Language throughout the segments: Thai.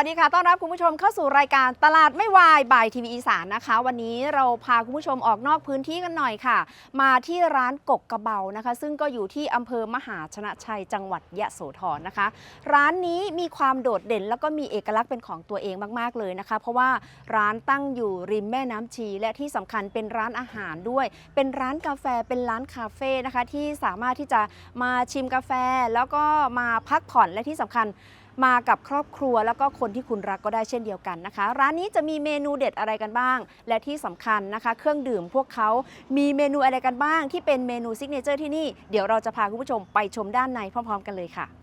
สวัสดีค่ะ ต้อนรับคุณผู้ชมเข้าสู่รายการตลาดไม่วายบายทีวีอีสานนะคะ วันนี้เราพาคุณผู้ชมออกนอกพื้นที่กันหน่อยค่ะ มาที่ร้านกกกระเบานะคะ ซึ่งก็อยู่ที่อำเภอมหาชนะชัยจังหวัดยะโสธรนะคะ ร้านนี้มีความโดดเด่นแล้วก็มีเอกลักษณ์เป็นของตัวเองมากๆเลยนะคะ เพราะว่าร้านตั้งอยู่ริมแม่น้ำชี และที่สำคัญเป็นร้านอาหารด้วย เป็นร้านกาแฟเป็นร้านคาเฟ่นะคะที่สามารถที่จะมาชิมกาแฟแล้วก็มาพักผ่อนและที่สำคัญ มากับครอบครัวแล้วก็คนที่คุณรักก็ได้เช่นเดียวกันนะคะ ร้านนี้จะมีเมนูเด็ดอะไรกันบ้าง และที่สำคัญนะคะ เครื่องดื่มพวกเขามีเมนูอะไรกันบ้าง ที่เป็นเมนูซิกเนเจอร์ที่นี่เดี๋ยวเราจะพาคุณผู้ชมไปชมด้านในพร้อม ๆ กันเลยค่ะ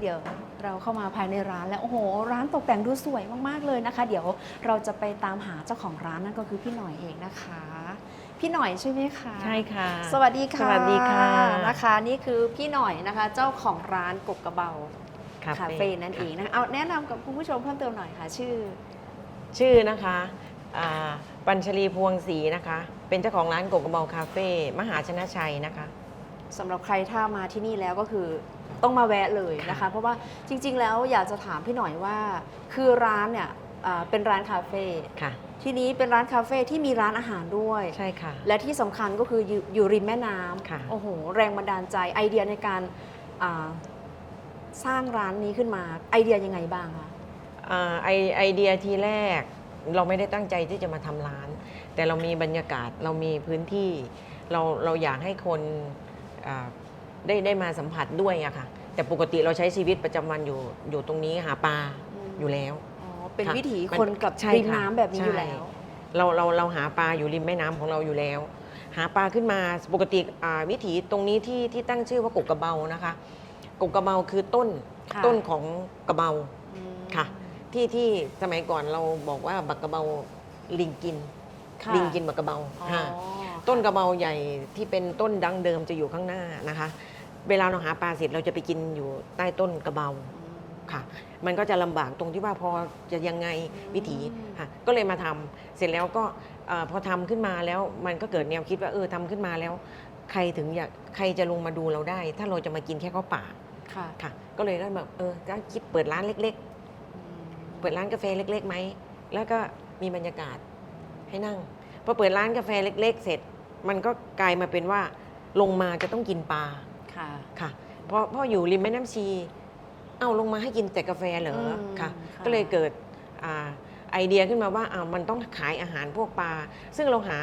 เดี๋ยวเราเข้ามาภายในร้านแล้วโอ้โห ร้านตกแต่งดูสวยมากๆเลยนะคะ เดี๋ยวเราจะไปตามหาเจ้าของร้านนั่นก็คือพี่หน่อยเองนะคะ พี่หน่อยใช่ไหมคะใช่ค่ะ สวัสดีค่ะสวัสดีค่ะนะคะ นี่คือพี่หน่อยนะคะ เจ้าของร้านกกกระเบาคาเฟ่นั่นเองนะคะเอาแนะนำกับคุณผู้ชมเพิ่มเติมหน่อยค่ะ ชื่อ ชื่อนะคะอ่าปัญชลีพวงศรีนะคะ เป็นเจ้าของร้านโกกระเบาคาเฟ่มหาชนะชัยนะคะ สำหรับใครถ้ามาที่นี่แล้วก็คือต้องมาแวะเลยนะคะค่ะเพราะว่าจริง ๆ แล้วอยากจะถามพี่หน่อยว่า คือร้านเนี่ยอ่าเป็นร้านคาเฟ่ค่ะ ที่นี้เป็นร้านคาเฟ่ที่มีร้านอาหารด้วย ใช่ค่ะ และที่สำคัญก็คืออยู่อยู่ริมแม่น้ำค่ะโอ้โห แรงบันดาลใจไอเดียในการอ่าสร้างร้านนี้ขึ้นมาไอเดียยังไงบ้างคะ อ่าไอไอเดียทีแรกเราไม่ได้ตั้งใจที่จะมาทำร้าน แต่เรามีบรรยากาศเรามีพื้นที่ เราเราอยากให้คนอ่า ได้ได้มาสัมผัสด้วยอะค่ะ แต่ปกติเราใช้ชีวิตประจำวันอยู่อยู่ตรงนี้หาปลาอยู่แล้ว อ๋อ เป็นค่ะวิถีมันคนกับใช่ริมค่ะน้ำแบบนี้อยู่ใช่ แล้ว เราเราเราหาปลาอยู่ริมแม่น้ำของเราอยู่แล้ว หาปลาขึ้นมาปกติอ่าวิถีตรงนี้ที่ที่ตั้งชื่อว่ากกกระเบานะคะกกกระเบาคือต้นค่ะ ต้นของกระเบา อืมค่ะ ที่ที่สมัยก่อนเราบอกว่าบักกระเบาลิงกิน ค่ะลิงกินบักกระเบาอ๋อค่ะ ต้นกระเบาใหญ่ที่เป็นต้นดั้งเดิมจะอยู่ข้างหน้านะคะ เวลาเราหาปลาเสร็จเราจะไปกินอยู่ใต้ต้นกระเบาอืมค่ะ มันก็จะลำบากตรงที่ว่าพอจะยังไงวิถีอืมค่ะก็เลยมาทำเสร็จแล้วก็เอ่อพอทำขึ้นมาแล้วมันก็เกิดแนวคิดว่าเออทำขึ้นมาแล้ว ใครถึงอยากใครจะลงมาดูเราได้ ถ้าเราจะมากินแค่ข้าวเปล่าค่ะค่ะก็เลยได้แบบเออก็คิดเปิดร้านเล็กอืมๆเปิดร้านกาแฟเล็กๆไหมแล้วก็มีบรรยากาศให้นั่งพ อเปิดร้านกาแฟเล็ก ๆ เสร็จ มันก็กลายมาเป็นว่าลงมาจะต้องกินปลาค่ะ ค่ะเพราะเพราะอยู่ริมแม่น้ำชี เอ้าลงมาให้กินแต่กาแฟเหรออืมค่ะ ค่ะก็เลยเกิดอ่าไอเดียขึ้นมาว่าอ้าวมันต้องขายอาหารพวกปลา ซึ่งเราหา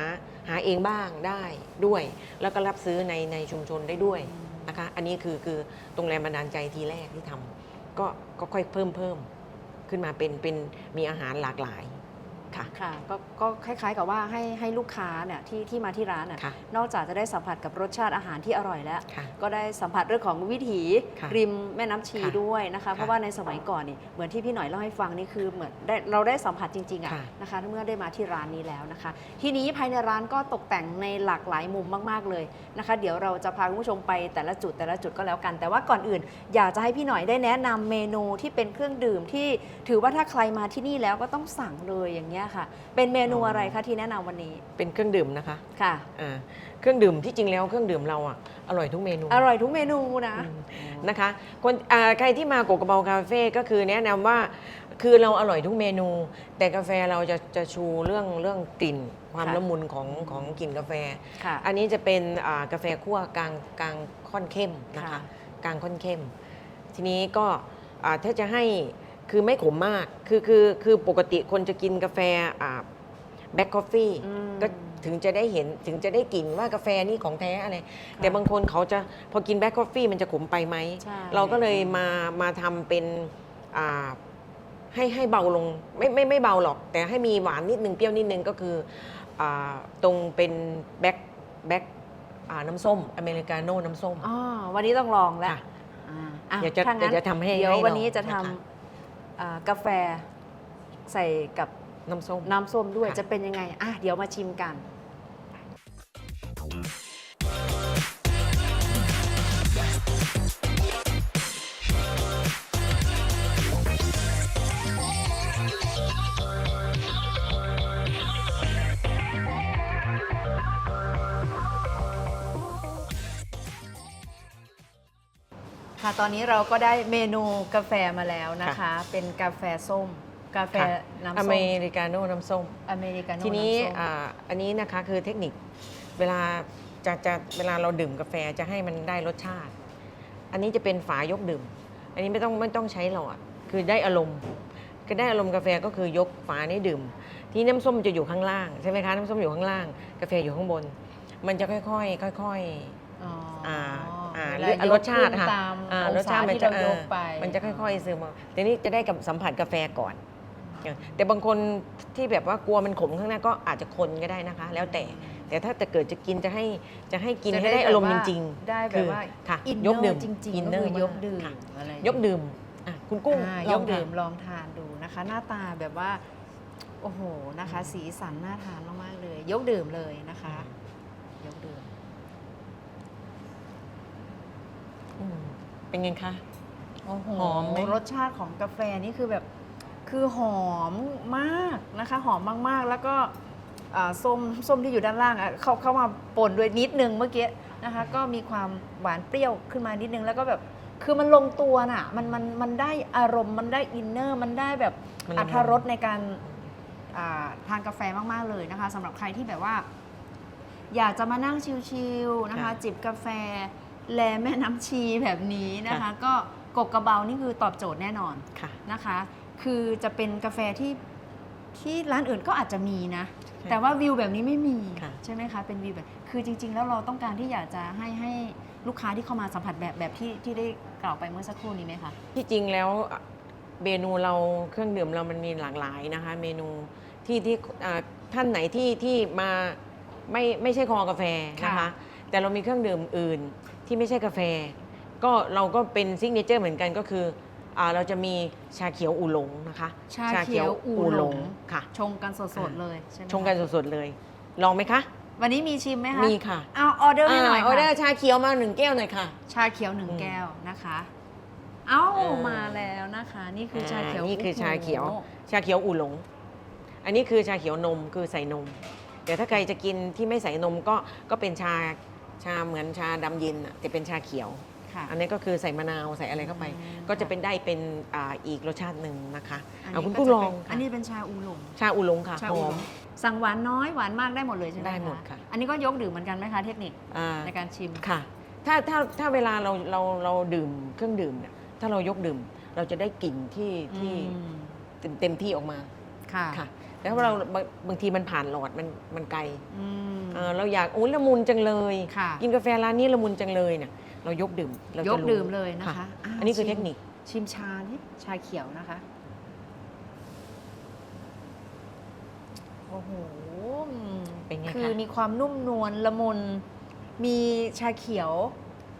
หาเองบ้างได้ด้วย แล้วก็รับซื้อในในชุมชนได้ด้วยนะคะ อันนี้คือคือตรงแรงบันดาลใจทีแรกที่ทำก็ก็ค่อยเพิ่มเพิ่มขึ้นมาเป็นเป็นมีอาหารหลากหลาย ค่ะ ค่ะก็ก็คล้ายๆกับว่าให้ให้ลูกค้าเนี่ยที่ที่มาที่ร้านน่ะค่ะนอกจากจะได้สัมผัสกับรสชาติอาหารที่อร่อยแล้ว ค่ะ ก็ได้สัมผัสเรื่องของวิถีค่ะริมแม่น้ำชีค่ะด้วยนะคะ เพราะว่าในสมัยก่อนนี่เหมือนที่พี่หน่อยเล่าให้ฟังนี่คือเหมือนได้เราได้สัมผัสจริงๆอะค่ะ นะคะเมื่อได้มาที่ร้านนี้แล้วนะคะ ทีนี้ภายในร้านก็ตกแต่งในหลากหลายมุมมากๆเลยนะคะ เดี๋ยวเราจะพาคุณผู้ชมไปแต่ละจุดแต่ละจุดก็แล้วกัน แต่ว่าก่อนอื่น อยากจะให้พี่หน่อยได้แนะนำเมนูที่เป็นเครื่องดื่มที่ถือว่าถ้าใครมาที่นี่แล้วก็ต้องสั่งเลยอย่างเงี้ยค่ะ เป็นเมนูอะไรคะที่แนะนำวันนี้เป็นเครื่องดื่มนะคะค่ะ อ่าเครื่องดื่มที่จริงแล้วเครื่องดื่มเราอะอร่อยทุกเมนู อร่อยทุกเมนูนะ อืม นะคะคนอ่าใครที่มาโกกระเบาคาเฟ่ก็คือแนะนำว่าคือเราอร่อยทุกเมนู แต่กาแฟเราจะจะชูเรื่องเรื่องกลิ่น ความค่ะ ละมุนของของกลิ่นกาแฟ ค่ะ อันนี้จะเป็นอ่ากาแฟคั่วกลางกลางค่อนเข้มนะคะค่ะ กลางค่อนเข้ม ทีนี้ก็อ่าถ้าจะให้ คือไม่ขมมาก คือคือคือปกติคนจะกินกาแฟแบ็คคอฟฟี่อืม ก็ถึงจะได้เห็นถึงจะได้กลิ่นว่ากาแฟนี่ของแท้อะไรค่ะแต่บางคนเขาจะพอกินแบล็คคอฟฟี่มันจะขมไปไหม ใช่ เราก็เลยมามาทำเป็นอ่าให้ให้เบาลงไม่ไม่ไม่เบาหรอก แต่ให้มีหวานนิดนึงเปรี้ยวนิดนึงก็คืออาตรงเป็นแบ็คแบ็คน้ำส้มอเมริกาโน่น้ำส้ม อ๋อวันนี้ต้องลองแล้วค่ะ อ่าอะเดี๋ยวจะถ้างั้นเดี๋ยวจะทำให้เดี๋ยวให้วันนี้ลองจะทนะคะำ อ่ากาแฟใส่กับน้ำส้ม น้ำส้มด้วยค่ะ จะเป็นยังไงอะเดี๋ยวมาชิมกัน ค่ะ ตอนนี้เราก็ได้เมนูกาแฟมาแล้วนะคะ เป็นกาแฟส้ม กาแฟค่ะน้ำอส้เมมริกาโน่น้ำส้ม อเมริกาโน่ทีนี้ำส้ม อ่าอันนี้นะคะคือเทคนิคเวลาจะจะเวลาเราดื่มกาแฟจะให้มันได้รสชาติ อันนี้จะเป็นฝายกดื่ม อันนี้ไม่ต้องไม่ต้องใช้หลอดคือได้อารมณ์ ก็ได้อารมณ์กาแฟก็คือยกฝานี้ดื่ม ที่น้ำส้มจะอยู่ข้างล่างใช่ไหมคะน้ำส้มอยู่ข้างล่าง กาแฟอยู่ข้างบน มันจะค่อยๆค่อย อ๋ออ่า อ่าเวหลรือยกรสชาติขึ้นค่ะตามอ่าองรสชาศาติมันที่จะเรายกไปมันจะค่อย ๆซึมออกแต่นี้จะได้กับสัมผัสกาแฟก่อน แต่บางคนที่แบบว่ากลัวมันขมข้างหน้าก็อาจจะคนก็ได้นะคะ แล้วแต่แต่ถ้าจะเกิดจะกินจะให้จะให้กินจะให้ได้อารมณ์จแบบริงได้ๆแบบว่าค่ะอินยกดื่มจริงอิๆนก็เนอคืร์อยกมากดื่มค่ะอะไรยกดื่มอะคุณกุ้งอ่าลยองกค่ะดื่มลองทานดูนะคะ หน้าตาแบบว่า โอ้โหนะคะ สีสันน่าทานมากๆเลย ยกดื่มเลยนะคะยกดื่ม อืมเป็นไงคะ โอ้โหหอมไหม รสชาติของกาแฟนี่คือแบบคือหอมมากนะคะ หอมมากๆ แล้วก็อ่าส้มส้มที่อยู่ด้านล่างอะเข้าเข้ามาป่นด้วยนิดนึงเมื่อกี้นะคะ ก็มีความหวานเปรี้ยวขึ้นมานิดนึง แล้วก็แบบคือมันลงตัวน่ะมันมันมันได้อารมณ์มันได้อินเนอร์มันได้แบบมันอัละมุนธรสในการอ่าทานกาแฟมากๆเลยนะคะสำหรับใครที่แบบว่า อยากจะมานั่งชิลๆนะคะ ค่ะจิบกาแฟ แลแม่น้ำชีแบบนี้นะคะค่ะก็กกกระเบานี่คือตอบโจทย์แน่นอนค่ะนะคะ คือจะเป็นกาแฟที่ที่ร้านอื่นก็อาจจะมีนะใช่แต่ว่าวิวแบบนี้ไม่มีค่ะใช่ไหมคะเป็นวิวแบบคือจริง ๆ แล้วเราต้องการที่อยากจะให้ให้ลูกค้าที่เข้ามาสัมผัสแบบแบบที่ที่ได้กล่าวไปเมื่อสักครู่นี้ไหมคะที่จริงแล้วเมนูเราเครื่องดื่มเรามันมีหลากหลายนะคะ เมนูที่ที่อ่าท่านไหนที่ที่มาไม่ไม่ใช่คอกาแฟนะคะค่ะแต่เรามีเครื่องดื่มอื่น ที่ไม่ใช่กาแฟ ก็เราก็เป็นซิกเนเจอร์เหมือนกันก็คืออาเราจะมีชาเขียวอูหลงนะคะชาเขียวอูหลงค่ะ ชงกันสดๆเลยใช่ไหมคะชงกันสดๆเลย ลองไหมคะ วันนี้มีชิมไหมคะมีค่ะเอาออเดอร์ให้หน่อยออเดอค่ะร์ชาเขียวมาหนึ่งแก้วหน่อยค่ะ ชาเขียวหนึ่งอืมแก้วนะคะ เอ้าเออมาแล้วนะคะ นี่คือชาเขียวอ่านี่คือชาเขียวโอ้โหชาเขียวอูหลง อันนี้คือชาเขียวนมคือใส่นมแต่ถ้าใครจะกินที่ไม่ใส่นมก็ก็เป็นชา ชาเหมือนชาดำเย็นอะแต่เป็นชาเขียว ค่ะ อันนี้ก็คือใส่มะนาวใส่อะไรเข้าไป อืม ก็จะเป็นได้เป็นอ่าอีกรสชาติหนึ่งนะคะอันเอานี้คุณก็กุ้งจะลองเป็นค่ะอันนี้เป็นชาอูหลง ชาอูหลงค่ะชาหอูอหลมง สั่งหวานน้อยหวานมากได้หมดเลยใช่ไหมได้หมดค่ะ อันนี้ก็ยกดื่มเหมือนกันไหมคะเทคนิคอ่า ในการชิม ค่ะ ถ้าถ้าถ้าเวลาเราเราเราดื่มเครื่องดื่มเนี่ย ถ้าเรายกดื่ม เราจะได้กลิ่นที่ที่อืมเต็มเต็มที่ออกมาค่ะค่ะ แต่ว่าเราบางบางทีมันผ่านหลอดมันมันไกล อืม เออเราอยากอุ้ยละมุนจังเลย ค่ะกินกาแฟร้านนี้ละมุนจังเลยเนี่ยเรายกดื่มเรายจะกรู้ดื่มเลยนะคะาอันนี้คือชิมเทคนิค ชิมชานี่ชาเขียวนะคะ โอ้โหอืมเป็นไงคือคะมีความนุ่มนวลละมุน มีชาเขียว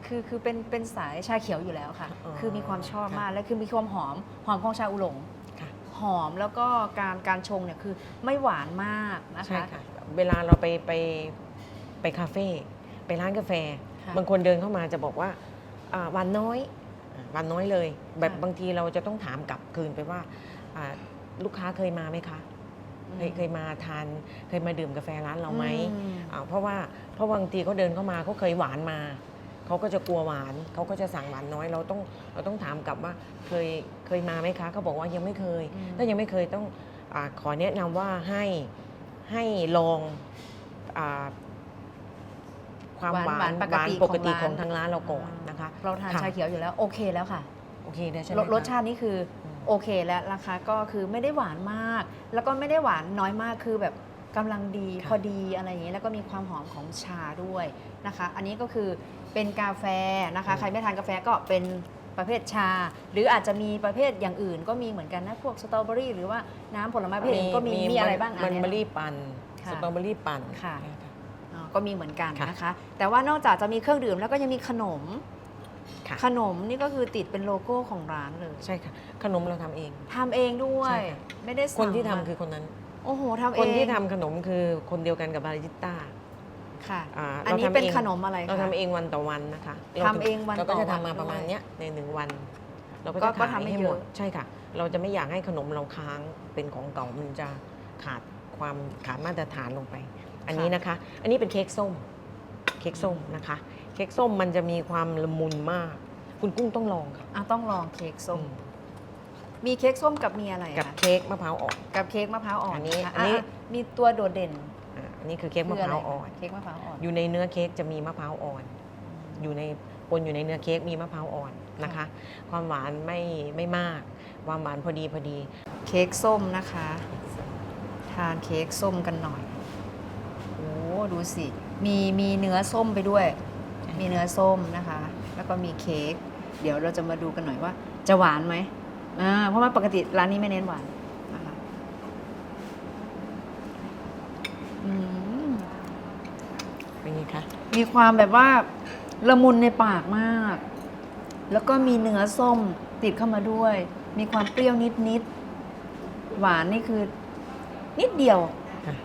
คือคือเป็นเป็นสายชาเขียวอยู่แล้วค่ะคือมีความชอบมาก และคือมีความหอม หอมของชาอุหลงค่ะหอมแล้วก็การการชงเนี่ยคือไม่หวานมากนะใช่คะ ค่ะ เวลาเราไปไปไปคาเฟ่ไปร้านกาแฟ ค่ะบางคนเดินเข้ามาจะบอกว่าอ่าหวานน้อยอ่าหวานน้อยเลย แบบค่ะบางทีเราจะต้องถามกลับคืนไปว่าอ่าลูกค้าเคยมาไหมคะเคยเคยมาทานเคยมาดื่มกาแฟร้านเราไหมอืม อ่าเพราะว่าเพราะบางทีเขาเดินเข้ามาเขาเคยหวานมาเขาก็จะกลัวหวานเขาก็จะสั่งหวานน้อยเราต้องเราต้องถามกลับว่าเคยเคยมาไหมคะเขาบอกว่ายังไม่เคย อืม ถ้ายังไม่เคยต้องอาขอแนะนำว่าให้ ให้ลองอาความหวานหวานปกติปกติขขอองงร้าน ทางร้านเราก่อนนะคะเราทานค่ะชาเขียวอยู่แล้วโอเคแล้วค่ะ โอเคได้ใช่ไหมรสคะ รสชาตินี่คืออม โอเคแล้วราคาก็คือไม่ได้หวานมาก แล้วก็ไม่ได้หวานน้อยมากคือแบบกำลังดีค่ะพอดีอะไรอย่างนี้แล้วก็มีความหอมของชาด้วยนะคะ อันนี้ก็คือเป็นกาแฟนะคะ ใครไม่ทานกาแฟก็เป็น ประเภทชา หรืออาจจะมีประเภทอย่างอื่น ก็มีเหมือนกันนะพวกสตรอเบอรี่หรือว่าน้ำผลไม้ประเภทอื่นก็มีมีอะไรบ้างมันอันเบอเนี้ยรี่ปั่นค่ะสตรอเบอรี่ปั่นค่ะใช่ค่ะอ๋อก็มีเหมือนกันค่ะนะคะ แต่ว่านอกจากจะมีเครื่องดื่มแล้วก็ยังมีขนมค่ะขนมนี่ก็คือติดเป็นโลโก้ของร้านเลย ใช่ค่ะ ขนมเราทำเองทำเองด้วยใช่ค่ะไม่ได้สั่งคนที่ทำมาคือคนนั้น โอ้โหทำเอง คนที่ทำขนมคือคนเดียวกันกับบาริสต้า ค่ะอ่าอันนี้เราทำเป็นเองขนมอะไรคะ เราทำเองวันต่อวันนะคะทำเองวันเราก็ต่อจะวันทำมาประมาณด้วยเนี้ยในหนึ่งวัน เราก็ก็จะก็ขายทำไม่ให้เยหมอะดใช่ค่ะ เราจะไม่อยากให้ขนมเราค้างเป็นของเก่ามันจะขาดความขาดมาตรฐานลงไป อันนี้นะคะ อันนี้เป็นเค้กส้มเค้กส้มนะคะ เค้กส้มมันจะมีความละมุนมาก คุณกุ้งต้องลองค่ะอะต้องลองเค้กส้มอืมมีเค้กส้มกับมีอะไรกับคะเค้กมะพร้าวอ่อน กับเค้กมะพร้าวอ่อนอันนี้ะคะอันนี้ะมีตัวโดดเด่นอะอั นนี้คือเค้กมะพร้าวอ่อนคืะไรคะเค้กมะพร้าวอ่อน อยู่ในเนื้อเค้กจะมีมะพร้าวอ่อน อยู่ในปนอยู่ในเนื้อเค้กมีมะพร้าวอ่อนนะคะค่ะความหวานไม่ไม่มาก ความหวานพอดีพอดี เค้กส้มนะคะ ทานเค้กส้มกันหน่อยโอ้ดูสิ มีมีเนื้อส้มไปด้วย มีเนื้อส้มนะคะ แล้วก็มีเค้ก เดี๋ยวเราจะมาดูกันหน่อยว่า จะหวานไหมอ่าเพราะว่าปกติร้านนี้ไม่เน้นหวานนะคะอืม เป็นไง คะมีความแบบว่าละมุนในปากมาก แล้วก็มีเนื้อส้มติดเข้ามาด้วย มีความเปรี้ยวนิดๆหวานนี่คือ นิดเดียวค่ะ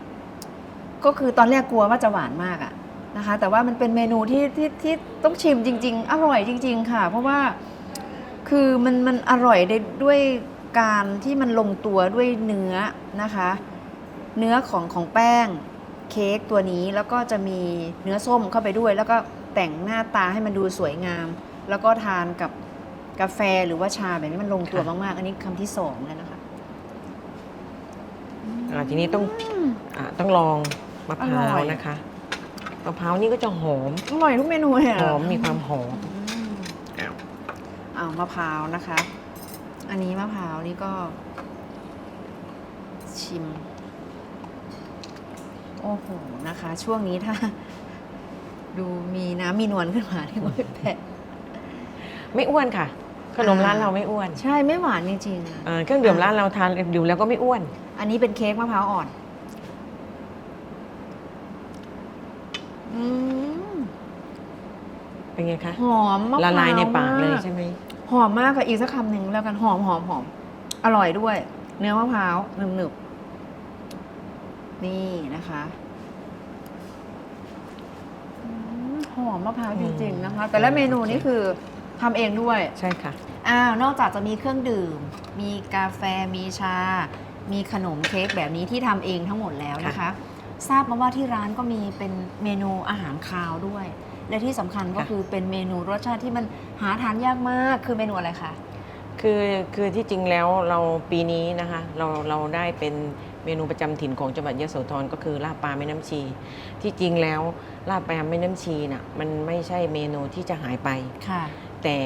ก็คือตอนแรกกลัวว่าจะหวานมากอะนะคะ แต่ว่ามันเป็นเมนูที่ที่ที่ต้องชิมจริง ๆ อร่อยจริง ๆ ค่ะ เพราะว่าคือมันมันอร่อยได้ด้วยการที่มันลงตัวด้วยเนื้อนะคะ เนื้อของของแป้ง เค้กตัวนี้แล้วก็จะมีเนื้อส้มเข้าไปด้วย แล้วก็แต่งหน้าตาให้มันดูสวยงาม แล้วก็ทานกับกาแฟหรือว่าชาแบบนี้มันลงตัวมากๆ อันนี้คำที่สองแล้วนะคะอ่าทีนี้ต้องมอ่าต้องลองมะพร้าอร่วอย นะคะมะพร้าวนี่ก็จะหอมอร่อยทุกเมนูเลยอะหอมมีความหอมอืมอ้าวอ้าวมะพร้าวนะคะ อันนี้มะพร้าวนี่ก็ ชิม โอ้โหนะคะ ช่วงนี้ถ้า ดูมีน้ำมีนวลขึ้นมาที่ไม่แปลกไม่อ้วนค่ะ ขนมอ่าร้านเราไม่อ้วนใช่ไม่หวานจริงๆอะเอ่อเครื่องดื่มร้านเราทานดื่มแล้วก็ไม่อ้วน อันนี้เป็นเค้กมะพร้าวอ่อน อืมเป็นไงคะหอมมะพร้าวละลายในปากเลยมใช่ไหมหอมมากค่ะอีกสักคำหนึ่งแล้วกันหอมหอมหอมอร่อยด้วย เนื้อมะพร้าวหนึบหนึบๆ นี่นะคะอืมหอมมะพร้าวจริงๆนะคะ แต่ละเมนูนี่คือทำเองด้วย ใช่ค่ะ อ้าว นอกจากจะมีเครื่องดื่ม มีกาแฟ มีชา มีขนมเค้กแบบนี้ที่ทำเองทั้งหมดแล้วนะคะ ทราบมาว่าที่ร้านก็มีเป็นเมนูอาหารคาวด้วย และที่สำคัญก็ค่ะคือเป็นเมนูรสชาติที่มันหาทานยากมาก คือเมนูอะไรคะ คือ คือที่จริงแล้วเราปีนี้นะคะ เรา เราได้เป็น เมนูประจำถิ่นของจังหวัดยโสธรก็คือลาบปลาแม่น้ำชี ที่จริงแล้วลาบปลาแม่น้ำชีน่ะมันไม่ใช่เมนูที่จะหายไปค่ะแต่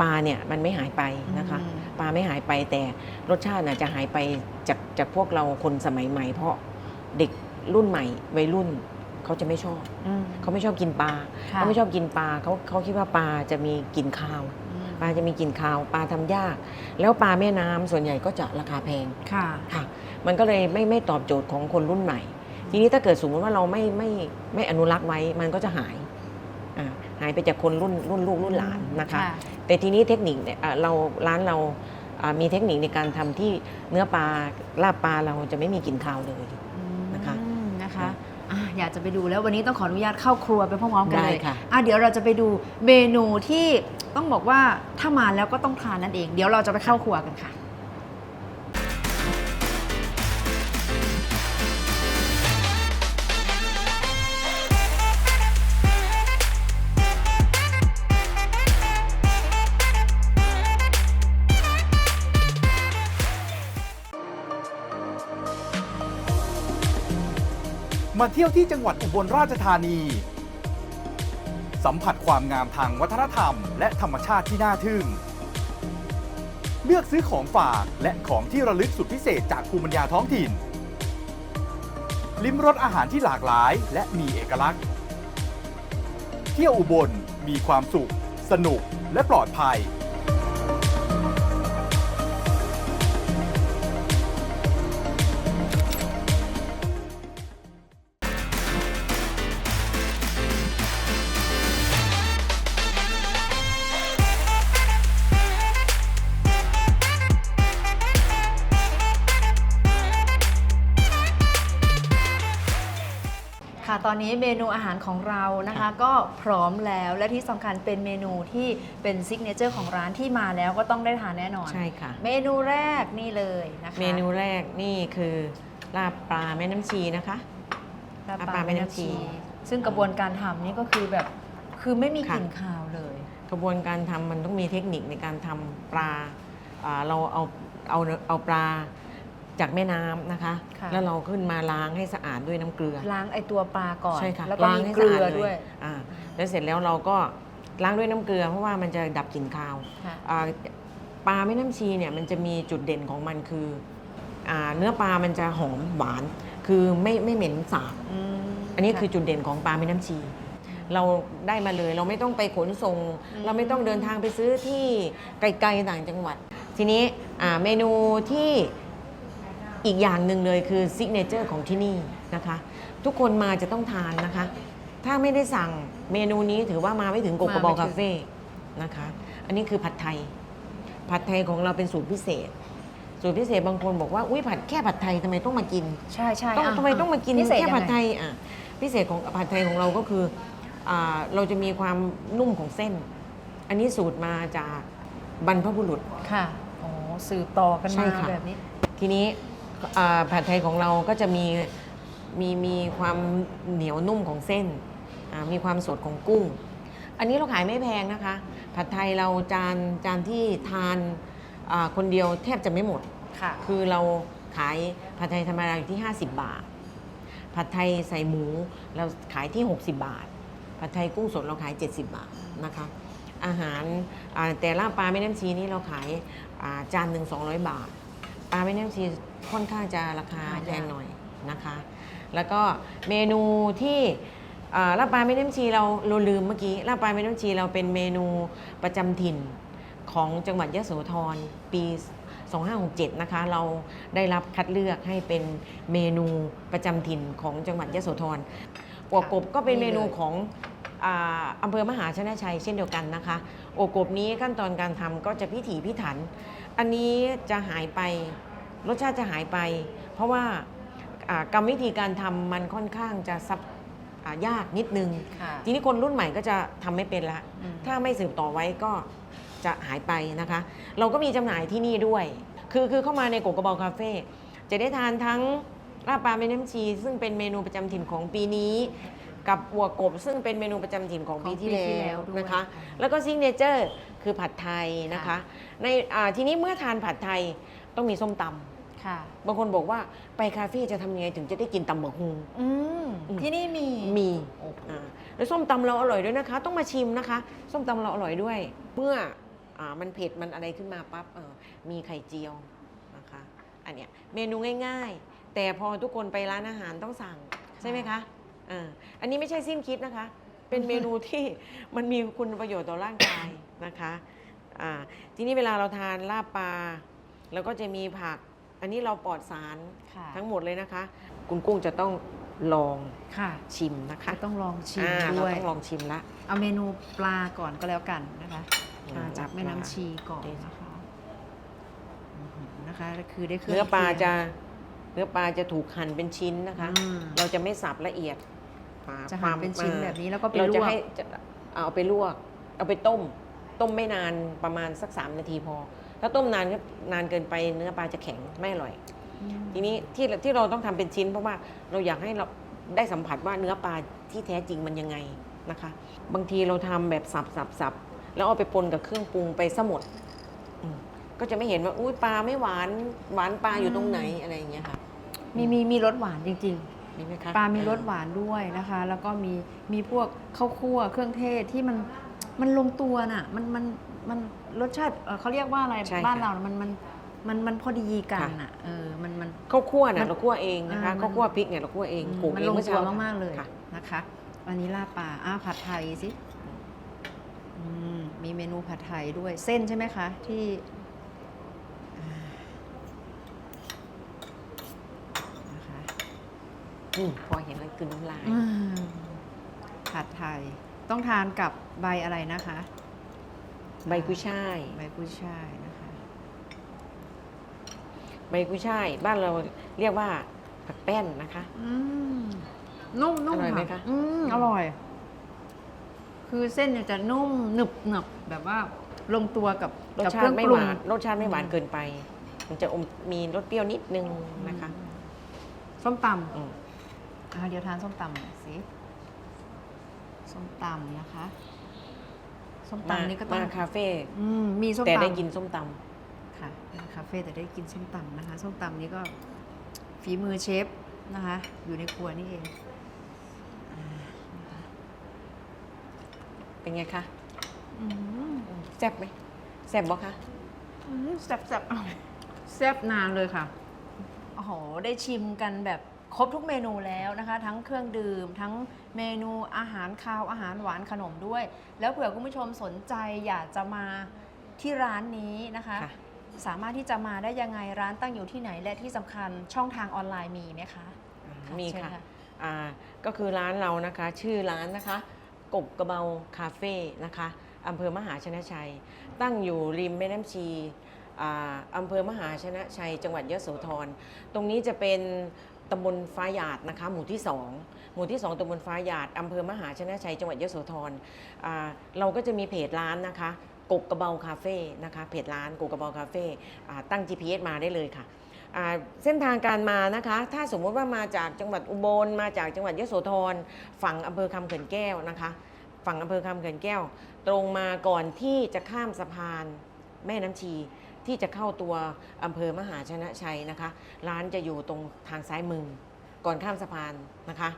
ปลาเนี่ยมันไม่หายไปนะคะอืมปลาไม่หายไปแต่รสชาติน่ะจะหายไปจากจากพวกเราคนสมัยใหม่ เพราะเด็กรุ่นใหม่วัยรุ่นเขาจะไม่ชอบอืมเขาไม่ชอบกินปลาค่ะเขาไม่ชอบกินปลาเขาเขาคิดว่าปลาจะมีกลิ่นคาวอืมปลาจะมีกลิ่นคาว ปลาทำยาก แล้วปลาแม่น้ำส่วนใหญ่ก็จะราคาแพงค่ะค่ะ มันก็เลยไม่ไม่ตอบโจทย์ของคนรุ่นใหม่ ทีนี้ถ้าเกิดสมมติว่าเราไม่ไม่ไม่อนุรักษ์ไว้ มันก็จะหายอ่าหายไปจากคนรุ่นรุ่นลูกรุ่นหลานนะคะ แต่ทีนี้เทคนิคเนี่ยอ่าเราร้านเราอ่ามีเทคนิคในการทำที่เนื้อปลาลาบปลาเราจะไม่มีกลิ่นคาวเลยนะคะอืมนะคะค่ะอะอยากจะไปดูแล้ววันนี้ต้องขออนุญาตเข้าครัวไปพร้อมๆกันได้เลยค่ะอะเดี๋ยวเราจะไปดูเมนูที่ต้องบอกว่าถ้ามาแล้วก็ต้องทานนั่นเอง เดี๋ยวเราจะไปเข้าครัวกันค่ะ มาเที่ยวที่จังหวัดอุบลราชธานี สัมผัสความงามทางวัฒนธรรม และธรรมชาติที่น่าทึ่ง เลือกซื้อของฝากและของที่ระลึกสุดพิเศษจากภูมิปัญญาท้องถิ่น ลิ้มรสอาหารที่หลากหลายและมีเอกลักษณ์ เที่ยวอุบลมีความสุข สนุกและปลอดภัย ตอนนี้เมนูอาหารของเรานะคะ ก็พร้อมแล้วและที่สำคัญเป็นเมนูที่เป็นซิกเนเจอร์ของร้านที่มาแล้วก็ต้องได้ทานแน่นอน ใช่ค่ะ เมนูแรกนี่เลยนะคะเมนูแรกนี่คือลาบปลาแม่น้ำชีนะคะ ลาบลาบปลาแม่น้ำชี ซึ่งกระบวนการทำนี่ก็คือแบบคือไม่มีกลิ่นค่ะคาวเลย กระบวนการทำมันต้องมีเทคนิคในการทำปลาอ่าเราเอาเอาเอาปลา จากแม่น้ำนะคะ ค่ะ แล้วเราขึ้นมาล้างให้สะอาดด้วยน้ำเกลือ ล้างไอตัวปลาก่อน ใช่ค่ะแล้วก็ล้างมีให้เกลืสะาอดด้วยอ่าแล้วเสร็จแล้วเราก็ล้างด้วยน้ำเกลือ เพราะว่ามันจะดับกลิ่นคาวค่ะ อ่าปลาแม่น้ำชีเนี่ยมันจะมีจุดเด่นของมันคืออาเนื้อปลามันจะหอมหวาน คือไม่ไม่เหม็นสาบอันนี้คือจุดเด่นของปลาแม่น้ำชี เราได้มาเลยเราไม่ต้องไปขนส่ง เราไม่ต้องเดินทางไปซื้อที่ไกลๆต่างจังหวัด ทีนี้อ่าเมนูที่ อีกอย่างหนึ่งเลยคือซิกเนเจอร์ของที่นี่นะคะ ทุกคนมาจะต้องทานนะคะ ถ้าไม่ได้สั่งเมนูนี้ถือว่ามาไม่ถึงโกโกบอลมาไม่ถึงคาเฟ่นะคะ อันนี้คือผัดไทย ผัดไทยของเราเป็นสูตรพิเศษ สูตรพิเศษบางคนบอกว่าอุ้ยผัดแค่ผัดไทยทำไมต้องมากินใช่ใช่ต้องอะทำไมต้องมากินพิเศษแค่ผัดยังงไทยอะพิเศษของผัดไทยของเราก็คืออาเราจะมีความนุ่มของเส้น อันนี้สูตรมาจากบรรพบุรุษ ค่ะอ๋อสืบต่อกันใช่มาค่ะ แบบนี้ ทีนี้อ่า ผัดไทยของเราก็จะมีมีมีความเหนียวนุ่มของเส้นอ่ามีความสดของกุ้ง อันนี้เราขายไม่แพงนะคะ ผัดไทยเราจานจานที่ทานอ่าคนเดียวแทบจะไม่หมดค่ะ คือเราขายผัดไทยธรรมดาอยู่ที่ 50 บาท ผัดไทยใส่หมูเราขายที่ 60 บาท ผัดไทยกุ้งสดเราขาย 70 บาทนะคะ อาหารอ่าแต่ละปลาแม่น้ำชีนี่เราขายอ่าจานหนึ่ง200 บาท ปลาแม่น้ำชีค่อนข้างจะราคาหายาก แพงหน่อยนะคะ แล้วก็เมนูที่อ่าลาบปลาแม่น้ำชีเราเราลืมเมื่อกี้ลาบปลาแม่น้ำชีเราเป็นเมนูประจำถิ่นของจังหวัดยะโสธรปี 2567 นะคะ เราได้รับคัดเลือกให้เป็นเมนูประจำถิ่นของจังหวัดยะโสธรกัวกบก็เป็นเมนูของอาอำเภอมหาชนะชัยเช่นเดียวกันนะคะ โอกบนี้ขั้นตอนการทำก็จะพิถีพิถัน อันนี้จะหายไปรสชาติจะหายไป เพราะว่าอ่ากรรมวิธีการทำมันค่อนข้างจะซับอ่ายากนิดนึงค่ะทีนี้คนรุ่นใหม่ก็จะทำไม่เป็นละอืมถ้าไม่สืบต่อไว้ก็จะหายไปนะคะ เราก็มีจำหน่ายที่นี่ด้วย คือคือเข้ามาในโกกระเบาคาเฟ่จะได้ทานทั้งลาบปลาแม่น้ำชี ซึ่งเป็นเมนูประจำถิ่นของปีนี้ กับหัวกบซึ่งเป็นเมนูประจำถิ่นของของปีที่ปีที่แล้แล้ววด้วยนะคะ แล้วก็ซิงเนเจอร์คือผัดไทยนะคะ ค่ะ ในอ่าทีนี้เมื่อทานผัดไทยต้องมีส้มตำค่ะ บางคนบอกว่าไปคาเฟ่จะทำยังไงถึงจะได้กินตำบักฮุง อืม อืม ที่นี่มีมีโอ้โหอ่าแล้วส้มตำเราอร่อยด้วยนะคะ ต้องมาชิมนะคะ ส้มตำเราอร่อยด้วย เมื่ออามันเผ็ดมันอะไรขึ้นมาปั๊บเออมีไข่เจียวนะคะ อันเนี้ยเมนูง่าย ๆ แต่พอทุกคนไปร้านอาหารต้องสั่งใช่ไหมคะ อ่าอันนี้ไม่ใช่สิ้นคิดนะคะ เป็นเมนูที่มันมีคุณประโยชน์ต่อร่างกายนะคะอ่าทีนี้เวลาเราทานลาบปลาเราก็จะมีผัก อันนี้เราปลอดสารค่ะทั้งหมดเลยนะคะ คุณกุ้งจะต้องลองค่ะชิมนะคะต้องลองชิมอ่าเราด้วยต้องลองชิมละ เอาเมนูปลาก่อนก็แล้วกันนะคะอืมมาจากแม่น้ำชีก่อนนี่นะคะอื้อหือนะคะคือได้เครื่งเนื้อปลาคียงจะเนื้อปลาจะถูกหั่นเป็นชิ้นนะคะ อืม เราจะไม่สับละเอียดปลา จะหั่นความเป็นชิ้นอ่าแบบนี้แล้วก็ไปเราลจะวกให้จะเอาไปลวก เอาไปต้ม ต้มไม่นานประมาณสัก3นาทีพอ ถ้าต้มนานก็นานเกินไปเนื้อปลาจะแข็งไม่อร่อย ทีนี้ที่ที่เราต้องทำเป็นชิ้นเพราะว่าเราอยากให้เราได้สัมผัสว่าเนื้อปลาที่แท้จริงมันยังไงนะคะ บางทีเราทำแบบสับสับสับแล้วเอาไปปนกับเครื่องปรุงไปซะหมดอืมก็จะไม่เห็นว่าอุ้ยปลาไม่หวานหวานปลาอยู่ตรงไหนอะไรอย่างเงี้ยค่ะ มีมีมีรสหวานจริง มีไหมคะๆปลามีรสหวานด้วยนะคะ แล้วก็มีมีพวกข้าวคั่วเครื่องเทศที่มันมันลงตัวน่ะมันมันมันรสชาติเอ่อเขาเรียกว่าอะไรใช่ค่ะ บ้านเราน่ะมันมันมันมันพอดีกันค่ะน่ะเออมันมัน ข้าวคั่วมัเนี่ยนเราคั่วเองนะคะอ่ามัน ข้าวคั่วพริกเนี่ยเราคั่วเองโขลกมันเองลงเมื่อตัเช้าวมากๆเลยค่ะ นะคะอันนี้ลาบปลาอ้าวผัดไทยสิอืมมีเมนูผัดไทยด้วยเส้นใช่ไหมคะ ที่อ่านะคะ อืม พอเห็นแล้วคือน้ำลาย อืมผัดไทย ต้องทานกับใบอะไรนะคะ ใบกุ้ยช่าย ใบกุ้ยช่ายนะคะ ใบกุ้ยช่าย บ้านเราเรียกว่าผักแป้นนะคะ อืมนุ่มนุ่มอร่อยไหมคะ อืมอร่อย คือเส้นเนี่ยจะนุ่มหนึบหนึบแบบว่าลงตัวกับรสกับชาเครื่ติองไม่ปหรุง วานรสชาติไม่หวานเกินไป มันจะอมมีรสเปรี้ยวนิดนึงนะคะ ส้มตอืมำอ่าเดี๋ยวทานส้มตำหน่อยสิส้มตำนะคะสส้มมาตำนี่ก็ต้องมาคาเฟ่อืมมีส้มตำแต่ได้กินส้มตค่ะคาเฟ่แต่ได้กินส้มตำนะคะ ส้มตำนี่ก็ฝีมือเชฟนะคะ อยู่ในครัวนี่เองอ่านะคะำเป็นไงคะอืมแซ่บไหมแซ่บบ่คะอืมแซ่บแซ่บอ้าวแซ่บนานเลยค่ะโอ้โหได้ชิมกันแบบ ครบทุกเมนูแล้วนะคะ ทั้งเครื่องดื่ม ทั้งเมนูอาหารคาวอาหารหวานขนมด้วย แล้วเผื่อคุณผู้ชมสนใจอยากจะมาที่ร้านนี้นะคะ ค่ะสามารถที่จะมาได้ยังไงร้านตั้งอยู่ที่ไหนและที่สำคัญช่องทางออนไลน์มีไหมคะมีเชิญ ค่ะอ่าก็คือร้านเรานะคะ ชื่อร้านนะคะกบกระเบาคาเฟ่นะคะอำเภอมหาชนะชัย ตั้งอยู่ริมแม่น้ำชีอ่าอำเภอมหาชนะชัย จังหวัดยโสธร ตรงนี้จะเป็น ตำบลฟ้าหยาดนะคะ หมู่ที่ 2 หมู่ที่ 2ตำบลฟ้าหยาดอำเภอมหาชนะชัยจังหวัดยโสธรอ่าเราก็จะมีเพจร้านนะคะ กบกระเบาคาเฟ่นะคะเพจร้านกบกระเบาคาเฟ่อ่าตั้ง GPS มาได้เลยค่ะอ่าเส้นทางการมานะคะ ถ้าสมมติว่ามาจากจังหวัดอุบลมาจากจังหวัดยโสธรฝั่งอำเภอคำเขื่อนแก้วนะคะ ฝั่งอำเภอคำเขื่อนแก้ว ตรงมาก่อนที่จะข้ามสะพานแม่น้ำชี ที่จะเข้าตัวอำเภอมหาชนะชัยนะคะ ร้านจะอยู่ตรงทางซ้ายมือก่อนข้ามสะพานนะคะ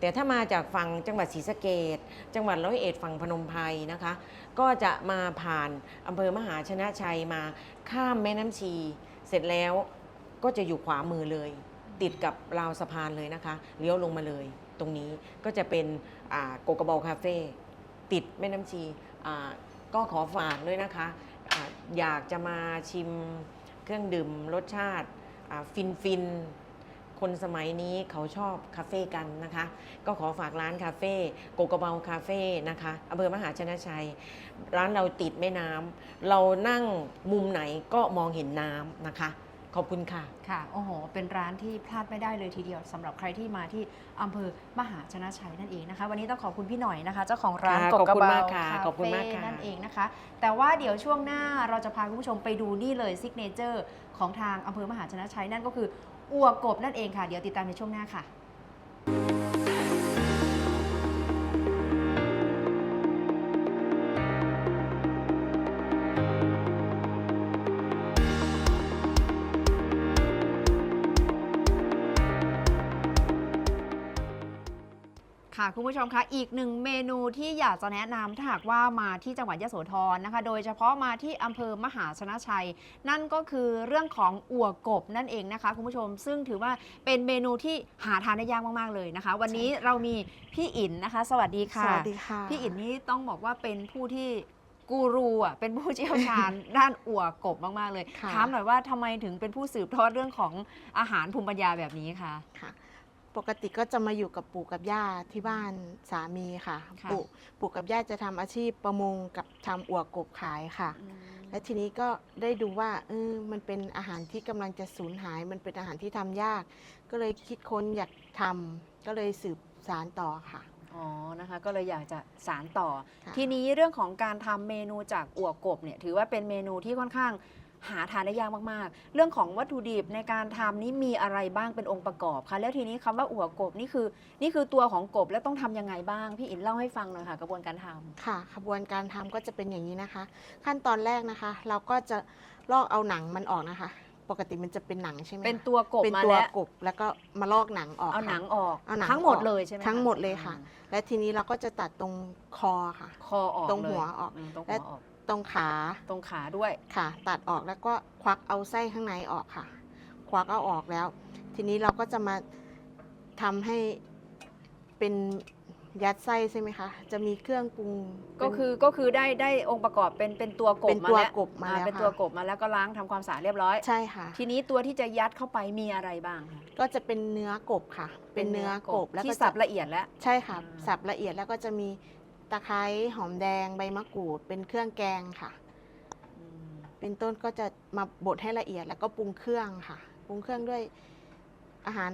แต่ถ้ามาจากฝั่งจังหวัดศรีสะเกดจังหวัดร้อยเอ็ดฝั่งพนมไพรนะคะ ก็จะมาผ่านอำเภอมหาชนะชัยมาข้ามแม่น้ำชี เสร็จแล้วก็จะอยู่ขวามือเลย ติดกับราวสะพานเลยนะคะเลี้ยวลงมาเลย ตรงนี้ก็จะเป็นโกกระเบาคาเฟ่ติดแม่น้ำชีก็ขอฝากด้วยนะคะ อยากจะมาชิมเครื่องดื่มรสชาติฟินฟินๆคนสมัยนี้เขาชอบคาเฟ่กันนะคะ ก็ขอฝากร้านคาเฟ่โกกเบาคาเฟ่นะคะอำเภอมหาชนะชัย ร้านเราติดแม่น้ำเรานั่งมุมไหนก็มองเห็นน้ำนะคะ ขอบคุณค่ะ ค่ะ โอ้โห เป็นร้านที่พลาดไม่ได้เลยทีเดียวสำหรับใครที่มาที่อำเภอมหาชนะชัยนั่นเองนะคะ วันนี้ต้องขอบคุณพี่หน่อยนะคะ เจ้าของร้านค่ะกบกระขอบคุณเบามากค่ะคาขอบคุณเฟ่มากค่ะนั่นเองนะคะ แต่ว่าเดี๋ยวช่วงหน้าเราจะพาคุณผู้ชมไปดูนี่เลยซิกเนเจอร์ของทางอำเภอมหาชนะชัยนั่นก็คืออัวกบนั่นเองค่ะ เดี๋ยวติดตามในช่วงหน้าค่ะ ค่ะ คุณผู้ชมคะอีกหนึ่งเมนูที่อยากจะแนะนำถ้าหากว่ามาที่จังหวัดยโสธรนะคะ โดยเฉพาะมาที่อำเภอมหาชนะชัย นั่นก็คือเรื่องของอั่วกบนั่นเองนะคะ คุณผู้ชมซึ่งถือว่าเป็นเมนูที่หาทานได้ยากมากๆเลยนะคะ วันนี้เรามีพี่อินนะคะ สวัสดีค่ะ สวัสดีค่ะ พี่อินนี่ต้องบอกว่าเป็นผู้ที่กูรูอะเป็นผู้เชี่ยวชาญ ด้านอั่วกบมากๆเลยค่ะ ถามหน่อยว่าทำไมถึงเป็นผู้สืบทอดเรื่องของอาหารภูมิปัญญาแบบนี้คะ ค่ะ ปกติก็จะมาอยู่กับปู่กับย่าที่บ้านสามีค่ะ ค่ะ ปู่ปู่กับย่าจะทำอาชีพประมงกับทำอั่วกบขายค่ะ และทีนี้ก็ได้ดูว่าเออมันเป็นอาหารที่กำลังจะสูญหาย มันเป็นอาหารที่ทำยาก ก็เลยคิดค้นอยากทำก็เลยสืบสารต่อค่ะ อ๋อนะคะ ก็เลยอยากจะสารต่อ ค่ะ ทีนี้เรื่องของการทำเมนูจากอั่วกบเนี่ยถือว่าเป็นเมนูที่ค่อนข้าง หาทานได้ยากมากๆ เรื่องของวัตถุดิบในการทำนี้มีอะไรบ้างเป็นองค์ประกอบคะแล้วทีนี้คำว่าอั่วกบนี่คือ นี่คือตัวของกบแล้วต้องทำยังไงบ้าง พี่อินเล่าให้ฟังหน่อยค่ะ กระบวนการทำค่ะขบวนการทำก็จะเป็นอย่างนี้นะคะ ขั้นตอนแรกนะคะ เราก็จะลอกเอาหนังมันออกนะคะ ปกติมันจะเป็นหนังใช่ไหมคะเป็นตัวกบเป็นมาตัวแล้วกบแล้วก็มาลอกหนังออกเอาค่ะหนังออกเอาหนังทั้งหมดออกเลยใช่ไหมคะทั้งหมดเลยค่ะอืมและทีนี้เราก็จะตัดตรงคอค่ะ คอออกตรงเลยหัวออกมตรงหัและวออก ตรงขาตรงขาด้วย ค่ะ ตัดออกแล้วก็ควักเอาไส้ข้างในออกค่ะ ควักเอาออกแล้ว ทีนี้เราก็จะมาทำให้เป็นยัดไส้ใช่ไหมคะ จะมีเครื่องปรุงก็คือก็คือได้ได้องค์ประกอบเป็นเป็นตัวกบเป็นมาตัวแล้วกบมาอ่แล้วเป็นค่ะตัวกบมาแล้วก็ล้างทำความสะอาดเรียบร้อยใช่ค่ะ ทีนี้ตัวที่จะยัดเข้าไปมีอะไรบ้างคะก็จะเป็นเนื้อกบค่ะ เป็นเนื้อกบแล้วที่ก็สับจะละเอียดแล้วใช่ค่ะอ่าสับละเอียดแล้วก็จะมี ตะไคร้หอมแดงใบมะกรูด เป็นเครื่องแกงค่ะ เป็นต้นก็จะมาบดให้ละเอียดแล้วก็ปรุงเครื่องค่ะ ปรุงเครื่องด้วยอาหาร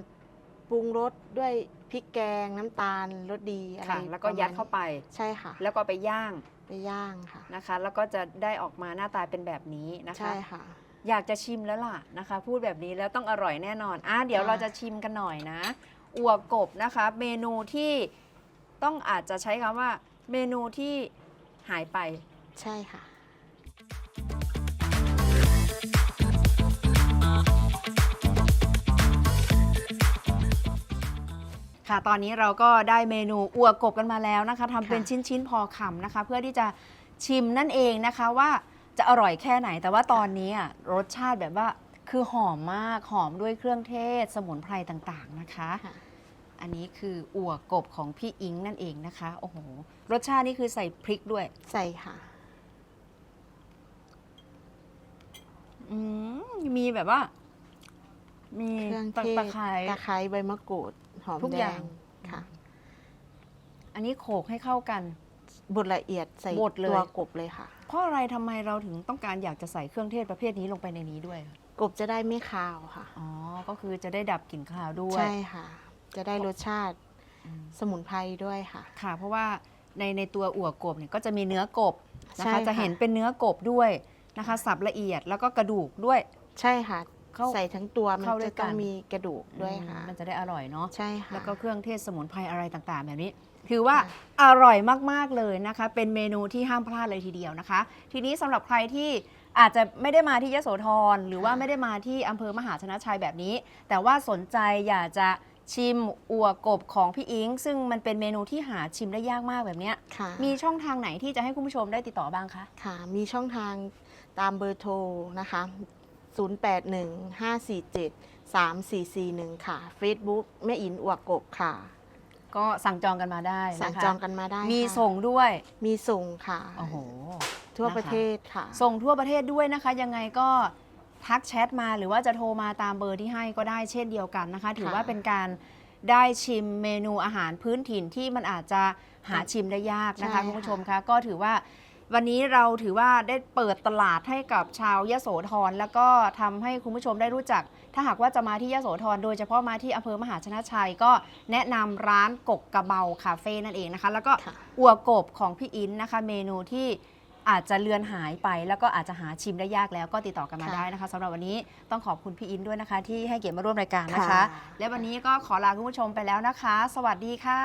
ปรุงรสด้วยพริกแกงน้ำตาลรสดีอะไรค่ะแล้วก็ยัดเข้าไปใช่ค่ะ แล้วก็ไปย่างไปย่างค่ะนะคะ แล้วก็จะได้ออกมาหน้าตาเป็นแบบนี้นะคะใช่ค่ะ อยากจะชิมแล้วล่ะนะคะ พูดแบบนี้แล้วต้องอร่อยแน่นอนอะเดี๋ยวค่ะเราจะชิมกันหน่อยนะอัวกบนะคะ เมนูที่ต้องอาจจะใช้คำว่า เมนูที่หายไปใช่ค่ะ ค่ะ ตอนนี้เราก็ได้เมนูอัวกบกันมาแล้วนะคะทำเป็นค่ะชิ้นๆพอคำนะคะ เพื่อที่จะชิมนั่นเองนะคะว่าจะอร่อยแค่ไหน แต่ว่าตอนนี้อะรสชาติแบบว่าคือหอมมากหอมด้วยเครื่องเทศ สมุนไพรต่างๆนะคะ ค่ะ อันนี้คืออัวกบของพี่อิงนั่นเองนะคะ โอ้โห รสชาตินี่คือใส่พริกด้วย ใส่ค่ะ อืมมีแบบว่า มีเครื่องตะเทศตะไคร้ตะไคร้ใบมะกรูด หอมทุกแดอย่าง งค่ะ อันนี้โขลกให้เข้ากัน บดละเอียดใส่บดเลย ตัวกบเลยค่ะ เพราะอะไรทำไมเราถึงต้องการอยากจะใส่เครื่องเทศประเภทนี้ลงไปในนี้ด้วย กบจะได้ไม่คาวค่ะ อ๋อ ก็คือจะได้ดับกลิ่นคาวด้วย ใช่ค่ะ จะได้รสชาติอืมสมุนไพรด้วยค่ะ ค่ะ เพราะว่าในในตัวอั่วกบเนี่ยก็จะมีเนื้อกบนะใช่คะค่ะ จะเห็นเป็นเนื้อกบด้วยนะคะ สับละเอียดแล้วก็กระดูกด้วย ใช่ค่ะ เข้าใส่ทั้งตัวมันเข้าด้วจะยกัน ต้องมีกระดูกด้วยค่ะอืมมันจะได้อร่อยเนาะ ใช่ค่ะ แล้วก็เครื่องเทศสมุนไพรอะไรต่างๆ แบบนี้ ถือว่าค่ะอร่อยมากๆเลยนะคะ เป็นเมนูที่ห้ามพลาดเลยทีเดียวนะคะ ทีนี้สำหรับใครที่อาจจะไม่ได้มาที่ยโสธรหรือว่าไม่ได้มาที่อำเภอมหาชนะชัยแบบนี้ แต่ว่าสนใจอยากจะ ชิมอัวกบของพี่อิง ซึ่งมันเป็นเมนูที่หาชิมได้ยากมากแบบเนี้ยค่ะมีช่องทางไหนที่จะให้คุณผู้ชมได้ติดต่อบ้างคะ ค่ะ มีช่องทางตามเบอร์โทรนะคะ 0815473441 ค่ะ Facebook แม่อินอวกกบค่ะ ก็สั่งจองกันมาได้นะคะสั่งจองกันมาได้มีค่ะส่งด้วยมีส่งค่ะ โอ้โหทั่วนะคะประเทศค่ะ ส่งทั่วประเทศด้วยนะคะ ยังไงก็ ทักแชทมาหรือว่าจะโทรมาตามเบอร์ที่ให้ก็ได้เช่นเดียวกันนะคะ ถือว่าเป็นการได้ชิมเมนูอาหารพื้นถิ่นที่มันอาจจะหาชิมได้ยากนะคะใช่ค่ะคุณผู้ชมคะก็ถือว่าวันนี้เราถือว่าได้เปิดตลาดให้กับชาวยโสธรแล้วก็ทำให้คุณผู้ชมได้รู้จัก ถ้าหากว่าจะมาที่ยโสธรโดยเฉพาะมาที่อำเภอมหาชนะชัย ก็แนะนำร้านกกกระเบาคาเฟ่นั่นเองนะคะ แล้วก็ค่ะ อัวกบของพี่อินนะคะ เมนูที่ อาจจะเลือนหายไป แล้วก็อาจจะหาชิมได้ยากแล้วก็ติดต่อกันมาได้นะคะสำหรับวันนี้ต้องขอบคุณพี่อินด้วยนะคะ ที่ให้เกียรติมาร่วมรายการนะคะะและวันนี้ก็ขอลาคุณผู้ชมไปแล้วนะคะ สวัสดีค่ะ